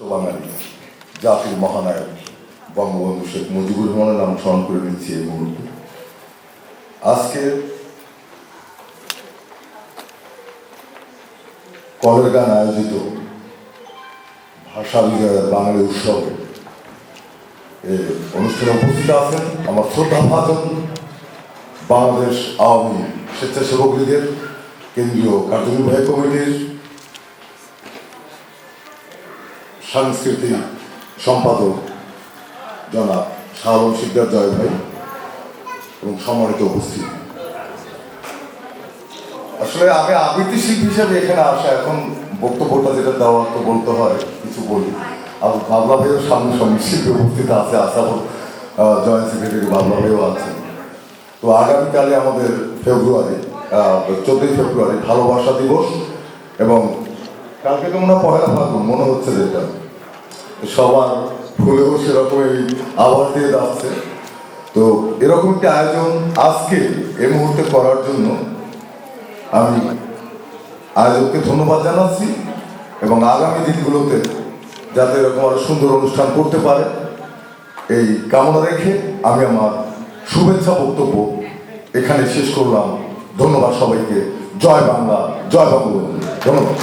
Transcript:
বাঙালি জাতির মহানায়ক বঙ্গবন্ধু শেখ মুজিবুর রহমানের নাম স্মরণ করে নিচ্ছি এই মুহূর্তে। আজকে কলের গান আয়োজিত ভাষা বিজয়ের বাঙালি উৎসবে অনুষ্ঠানে উপস্থিত আছেন আমার শ্রদ্ধা ভাজন বাংলাদেশ আওয়ামী স্বেচ্ছাসেবক লীগের কেন্দ্রীয় কার্যনির্বাহী কমিটির সাংস্কৃতিক সম্পাদক জনাব শাহরুম শিকদার জয় ভাই এবং সম্মানিত উপস্থিত। আসলে আমি আবৃত্তি শিল্পী হিসেবে এখানে আসা, এখন বক্তব্যটা যেটা দেওয়া তো বলতে হয়, কিছু বলি। আর বাবলা ভাইও সামনে সঙ্গে শিল্পী উপস্থিত আছে আসাবল জয়েন্ট সেক্রেটারি বাবলা ভাইও আছেন। তো আগামীকালে আমাদের ফেব্রুয়ারি চোদ্দই ফেব্রুয়ারি ভালোবাসা দিবস এবং কালকে তো মনে পয়লা ফাল্গুন, মনে হচ্ছে যেটা সবার ফুলেও সেরকম এই আওয়াজ দিয়ে যাচ্ছে। তো এরকম একটি আয়োজন আজকে এই মুহূর্তে করার জন্য আমি আয়োজককে ধন্যবাদ জানাচ্ছি এবং আগামী দিনগুলোতে যাতে এরকম আরও সুন্দর অনুষ্ঠান করতে পারে, এই কামনা রেখে আমি আমার শুভেচ্ছা বক্তব্য এখানে শেষ করলাম। ধন্যবাদ সবাইকে। জয় বাংলা, জয় বঙ্গবন্ধু ধন্যবাদ।